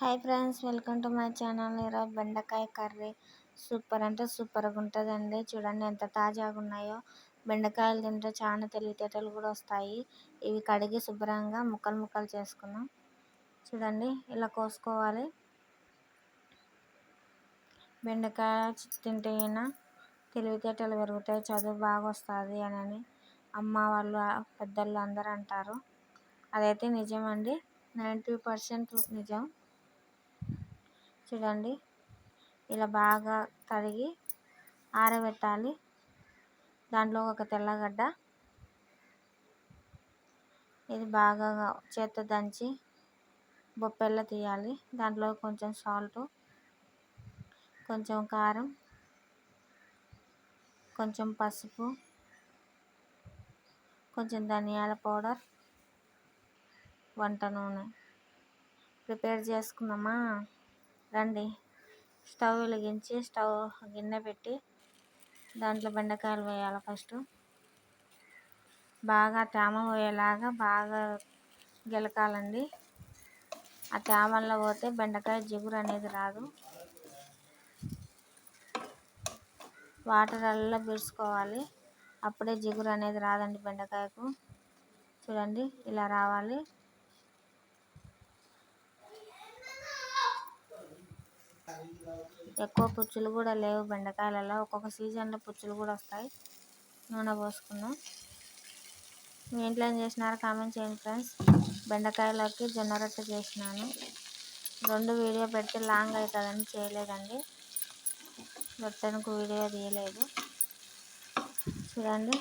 Hi friends welcome to my channel. ఈరోజు బెండకాయ curry super అంటే సూపర్గా ఉంటుందండి. చూడండి ఎంత తాజాగా ఉన్నాయో. బెండకాయలు తింటే చాలా తెలివితేటలు కూడా వస్తాయి. ఇవి కడిగి శుభ్రంగా ముక్కలు ముక్కలు చేసుకున్నాం చూడండి ఇలా కోసుకోవాలి. బెండకాయ తింటే తెలివితేటలు పెరుగుతాయి చదువు బాగా వస్తుంది అని అమ్మ వాళ్ళు పెద్దలు అందరూ అంటారు. అదైతే నిజమండి. నైంటీ పర్సెంట్ నిజం. చూడండి. ఇలా బాగా కడిగి ఆరబెట్టాలి. దాంట్లో ఒక తెల్లగడ్డ. ఇది బాగా చేత్తో దంచి బొప్పెల్ల తీయాలి. దాంట్లో కొంచెం సాల్ట్ కొంచెం కారం కొంచెం పసుపు కొంచెం ధనియాల పౌడర్ వంట నూనె. ప్రిపేర్ చేసుకుందామా? రండి. స్టవ్ వెలిగించి స్టవ్ గిన్నె పెట్టి దాంట్లో బెండకాయలు వేయాలి ఫస్ట్. బాగా తేమ పోయేలాగా బాగా గెలకాలండి. ఆ తేమల్లో పోతే బెండకాయ జిగురు అనేది రాదు. వాటర్ అల్లా పీల్చుకోవాలి అప్పుడే జిగురు అనేది రాదండి బెండకాయకు. చూడండి ఇలా రావాలి. ఎక్కువ పుచ్చులు కూడా లేవు బెండకాయలలో. ఒక్కొక్క సీజన్లో పుచ్చులు కూడా వస్తాయి. నూనె పోసుకున్నాం. మీ ఇంట్లో ఏం చేసినారో కామెంట్ చేయండి ఫ్రెండ్స్. బెండకాయలకి జొన్న రొట్టె చేసినాను. రెండు వీడియో పెడితే లాంగ్ అవుతుందని చేయలేదండి. రొట్టెనికి వీడియో తీయలేదు. చూడండి.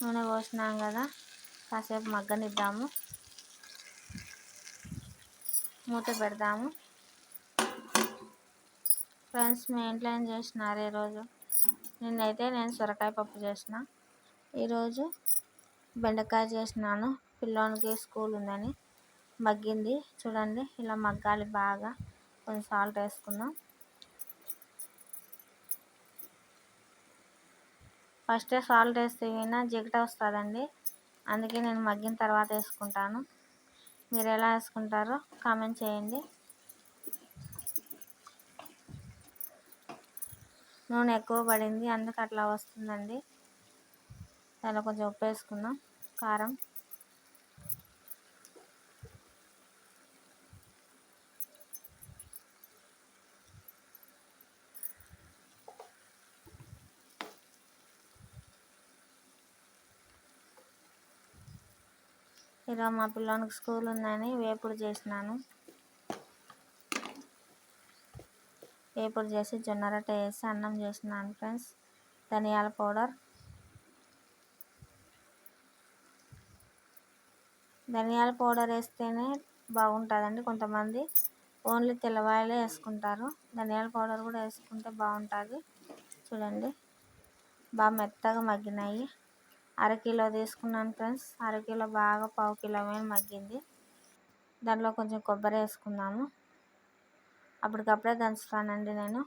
నూనె పోసినాం కదా. కాసేపు మగ్గనిద్దాము. మూత పెడదాము. ఫ్రెండ్స్ మీ ఇంట్లో ఏం చేసినారు ఈరోజు? నిన్నైతే నేను సొరకాయ పప్పు చేసిన. ఈరోజు బెండకాయ చేసినాను. పిల్లోనికి స్కూల్ ఉందని మగ్గింది. చూడండి ఇలా మగ్గాలి బాగా. కొంచెం సాల్ట్ వేసుకుందాం. ఫస్టే సాల్ట్ వేస్తే వినా జిగట వస్తుందండి. అందుకే నేను మగ్గిన తర్వాత వేసుకుంటాను. మీరు ఎలా వేసుకుంటారో కామెంట్ చేయండి. నూనె ఎక్కువ పడింది అందుకు అట్లా వస్తుందండి. దానిలో కొంచెం ఉప్పు వేసుకుందాం కారం. ఇలా మా పిల్లోనికి స్కూల్ ఉందని వేపుడు చేసినాను. వేపుడు చేసి జొన్న రొట్టె వేసి అన్నం చేసినాను ఫ్రెండ్స్. ధనియాల పౌడర్. ధనియాల పౌడర్ వేస్తేనే బాగుంటుందండి కొంతమంది. ఓన్లీ తెల్లవాయలే వేసుకుంటారు. ధనియాల పౌడర్ కూడా వేసుకుంటే బాగుంటుంది. చూడండి. బాగా మెత్తగా మగ్గినాయి. అరకిలో తీసుకున్నాను ఫ్రెండ్స్. అరకిలో బాగా పావు కిలో మగ్గింది. దాంట్లో కొంచెం కొబ్బరి వేసుకున్నాము అప్పటికప్పుడే దంచుతానండి నేను.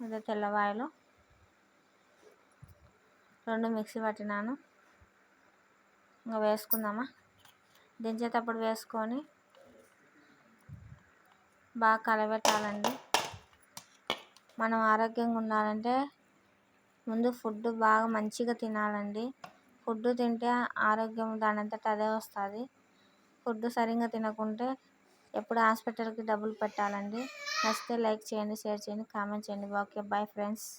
అదే తెల్లవాయలు. రెండు మిక్సీ పట్టినాను. ఇంకా వేసుకుందామా? దించేటప్పుడు వేసుకొని బాగా కలబెట్టాలండి. మనం ఆరోగ్యంగా ఉండాలంటే ముందు ఫుడ్ బాగా మంచిగా తినాలండి. ఫుడ్ తింటే ఆరోగ్యం దానంతట అదే వస్తుంది. ఫుడ్ సరిగ్గా తినకుంటే ఎప్పుడు హాస్పిటల్కి డబ్బులు పెట్టాలండి? నచ్చితే లైక్ చేయండి షేర్ చేయండి కామెంట్ చేయండి. Okay bye friends.